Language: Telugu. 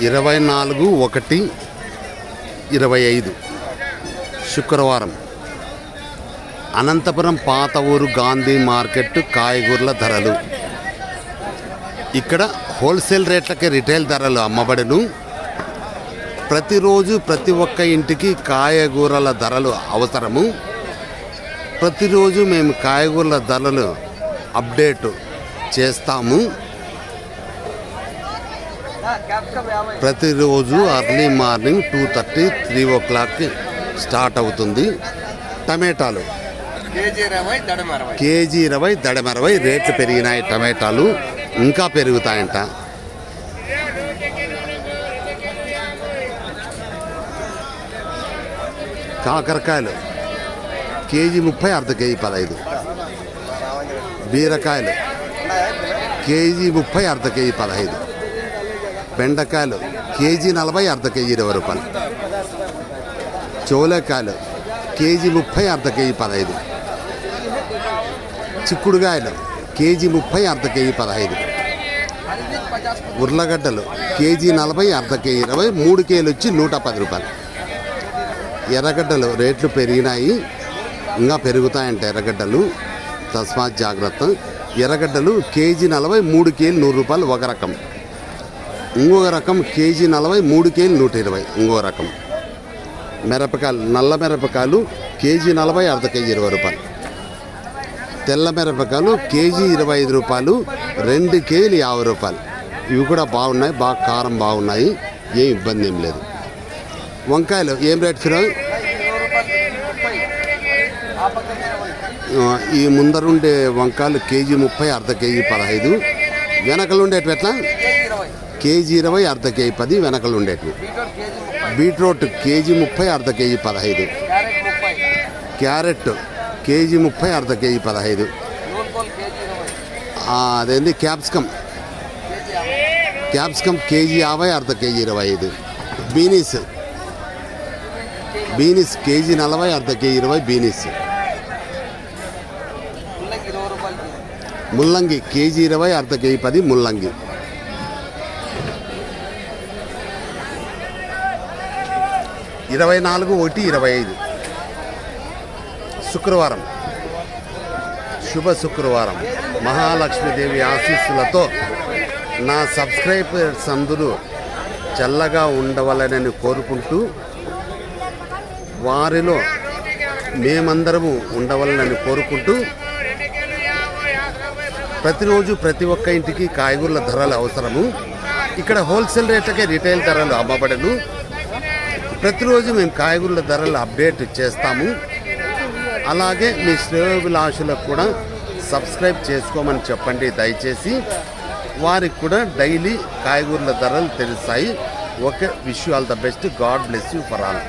ఇరవై నాలుగు ఒకటి ఇరవై ఐదు. శుక్రవారం. అనంతపురం పాత ఊరు గాంధీ మార్కెట్ కాయగూరల ధరలు. ఇక్కడ హోల్సేల్ రేట్లకి రిటైల్ ధరలు అమ్మబడును. ప్రతిరోజు ప్రతి ఒక్క ఇంటికి కాయగూరల ధరలు అవసరము. ప్రతిరోజు మేము కాయగూరల ధరలు అప్డేట్ చేస్తాము. ప్రతిరోజు early morning two thirty three ఓ క్లాక్కి స్టార్ట్ అవుతుంది. టమాటాలు. కేజీ ఇరవై ఇరవై దడమరవై రేట్లు పెరిగినాయి టమాటాలు. ఇంకా పెరుగుతాయంట. కాకరకాయలు. కేజీ ముప్పై అర్ధ కేజీ పదహైదు. బీరకాయలు. కేజీ ముప్పై అర్ధ కేజీ పదహైదు. బెండకాయలు కేజీ నలభై అర్ధ కేజీ ఇరవై రూపాయలు. చోలేకాయలు కేజీ ముప్పై అర్ధ కేజీ పదహైదు. చిక్కుడుగాయలు కేజీ ముప్పై అర్ధ కేజీ పదహైదు. ఉర్లగడ్డలు కేజీ నలభై అర్ధ కేజీ ఇరవై మూడు కేజీలు వచ్చి నూట పది రూపాయలు. ఎర్రగడ్డలు రేట్లు పెరిగినాయి ఇంకా పెరుగుతాయంట ఎర్రగడ్డలు. తస్మాత్ జాగ్రత్త. ఎర్రగడ్డలు కేజీ నలభై మూడు కేజీలు నూరు రూపాయలు ఒక రకం. ఇంకొక రకం కేజీ నలభై మూడు కేజీలు నూట ఇరవై. ఇంకో రకం. మిరపకాయలు నల్ల మిరపకాయలు కేజీ నలభై అర్ధ కేజీ ఇరవై రూపాయలు. తెల్ల మిరపకాయలు కేజీ ఇరవై ఐదు రూపాయలు రెండు కేజీలు యాభై రూపాయలు. ఇవి కూడా బాగున్నాయి బాగా కారం బాగున్నాయి ఏం ఇబ్బంది ఏం లేదు. వంకాయలు ఏం రేట్ ఫిరోజ్? ఈ ముందరుండే వంకాయలు కేజీ ముప్పై అర్ధ కేజీ పదహైదు. వెనకలు ఉండేటివి ఎట్లా? కేజీ ఇరవై అర్ధ కేజీ పది వెనకలు ఉండేటివి. బీట్రూట్ కేజీ ముప్పై అర్ధ కేజీ పదహైదు. క్యారెట్ కేజీ ముప్పై అర్ధ కేజీ పదహైదు. అదేంది? అదేంటి క్యాప్సికమ్ క్యాప్సికమ్ కేజీ యాభై అర్ధ కేజీ ఇరవై ఐదు. బీనీస్. బీనీస్ కేజీ నలభై అర్ధ కేజీ ఇరవై బీనీస్. ముల్లంగి కేజీ ఇరవై అర్ధ కేజీ పది ముల్లంగి. ఇరవై నాలుగు ఒకటి ఇరవై ఐదు. శుక్రవారం. శుభ శుక్రవారం. మహాలక్ష్మీదేవి ఆశీస్సులతో నా సబ్స్క్రైబర్స్ అందరూ చల్లగా ఉండవలనని కోరుకుంటూ వారిలో మేమందరము ఉండవలనని కోరుకుంటూ ప్రతిరోజు ప్రతి ఒక్క ఇంటికి కాయగూరల ధరలు అవసరము. ఇక్కడ హోల్సేల్ రేట్లకే రిటైల్ ధరలు అమ్మబడను. ప్రతిరోజు మేము కాయగూరల ధరలు అప్డేట్ చేస్తాము. అలాగే మీ శ్రేయోభిలాషులకు కూడా సబ్స్క్రైబ్ చేసుకోమని చెప్పండి దయచేసి. వారికి కూడా డైలీ కాయగూరల ధరలు తెలుస్తాయి. Okay wish all the best. God bless you for all.